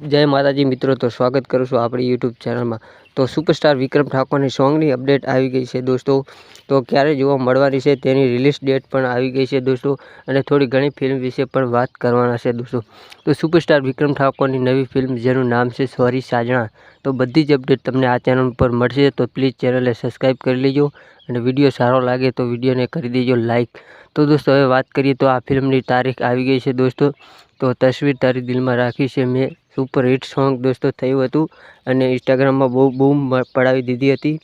જય માતાજી મિત્રો, તો સ્વાગત કરું છું આપણી યુટ્યુબ ચેનલમાં તો સુપરસ્ટાર વિક્રમ ઠાકોરની સોંગની અપડેટ આવી ગઈ છે દોસ્તો. તો ક્યારે જોવા મળવાની છે તેની રિલીઝ ડેટ પણ આવી ગઈ છે દોસ્તો. અને થોડી ઘણી ફિલ્મ વિશે પણ વાત કરવાના છે દોસ્તો. તો સુપરસ્ટાર વિક્રમ ઠાકોરની નવી ફિલ્મ જેનું નામ છે સોરી સાજણા. તો બધી જ અપડેટ તમને આ ચેનલ પર મળશે, તો પ્લીઝ ચેનલને સબસ્ક્રાઈબ કરી લેજો. અને વીડિયો સારો લાગે તો વિડીયોને કરી દેજો લાઇક તો દોસ્તો, હવે વાત કરીએ તો આ ફિલ્મની તારીખ આવી ગઈ છે દોસ્તો. તો તસવીર તારી દિલમાં રાખી છે મેં. સુપર હિટ સોંગ દોસ્તો થયું હતું અને ઇન્સ્ટાગ્રામમાં બહુ બૂમ પડાવી દીધી હતી.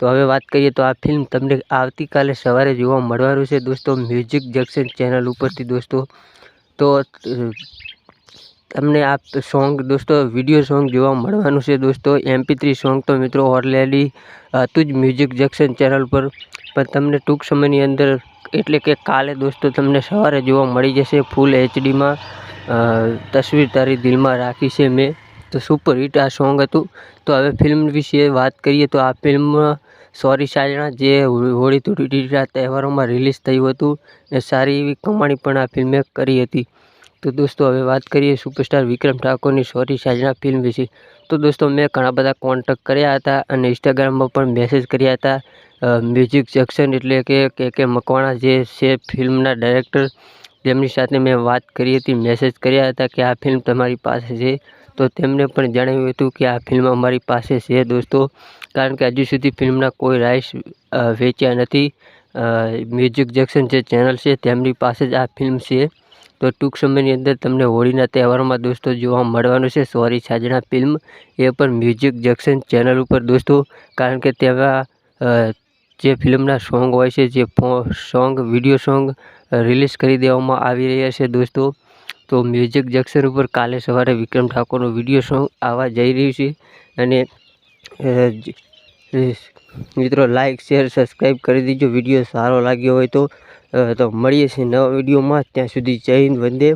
તો હવે વાત કરીએ તો આ ફિલ્મ તમને આવતીકાલે સવારે જોવા મળવાનું છે દોસ્તો મ્યુઝિક જંકશન ચેનલ ઉપરથી દોસ્તો. તો, તમને આ સોંગ દોસ્તો વીડિયો સોંગ જોવા મળવાનું છે દોસ્તો. એમપી થ્રી સોંગ તો મિત્રો ઓલરેડી હતું જ મ્યુઝિક જંકશન ચેનલ પર પણ તમને ટૂંક સમયની અંદર એટલે કે કાલે દોસ્તો તમને સવારે જોવા મળી જશે ફૂલ એચડીમાં તસવીર તારી દિલમાં રાખી છે મેં. તો સુપર હિટ આ સોંગ હતું. તો હવે ફિલ્મ વિશે વાત કરીએ તો આ ફિલ્મ સોરી સાજણા જે હોળી ધૂળેટીના તહેવારોમાં રિલીઝ થયું હતું ને સારી એવી કમાણી પણ આ ફિલ્મે કરી હતી. તો દોસ્તો, હવે વાત કરીએ સુપરસ્ટાર વિક્રમ ઠાકોરની સોરી સાજણા ફિલ્મ વિશે. તો દોસ્તો, મેં ઘણા બધા કોન્ટેક્ટ કર્યા હતા અને ઇન્સ્ટાગ્રામમાં પણ મેસેજ કર્યા હતા. મ્યુઝિક જેક્શન એટલે કે કે કે મકવાણા જે છે ફિલ્મના ડાયરેક્ટર તેમની સાથે મેં વાત કરી હતી મેસેજ કર્યા હતા કે આ ફિલ્મ તમારી પાસે છે. તો તેમને પણ જણાવ્યું હતું કે આ ફિલ્મ અમારી પાસે છે દોસ્તો. કારણ કે હજુ સુધી ફિલ્મના કોઈ રાઇટ્સ વેચ્યા નથી. મ્યુઝિક જંક્શન જે ચેનલ છે તેમની પાસે જ આ ફિલ્મ છે. તો ટૂંક સમયની અંદર તમને હોળીના તહેવારોમાં દોસ્તો જોવા મળવાનું છે. સોરી સાજણા ફિલ્મ એ પણ મ્યુઝિક જંક્શન ચેનલ ઉપર દોસ્તો. કારણ કે તેમાં જે ફિલ્મના સોંગ હોય છે, જે સોંગ, વીડિયો સોંગ રિલીઝ કરી દેવામાં આવી રહ્યા છે દોસ્તો. તો મ્યુઝિક જંકશન ઉપર કાલે સવારે વિક્રમ ઠાકોરનો વીડિયો સોંગ આવવા જઈ રહ્યું છે. અને મિત્રો લાઇક શેર, સબસ્ક્રાઈબ કરી દીજો. વીડિયો સારો લાગ્યો હોય તો તો મળીએ છીએ નવા વિડીયોમાં. ત્યાં સુધી જય હિન્દ, વંદે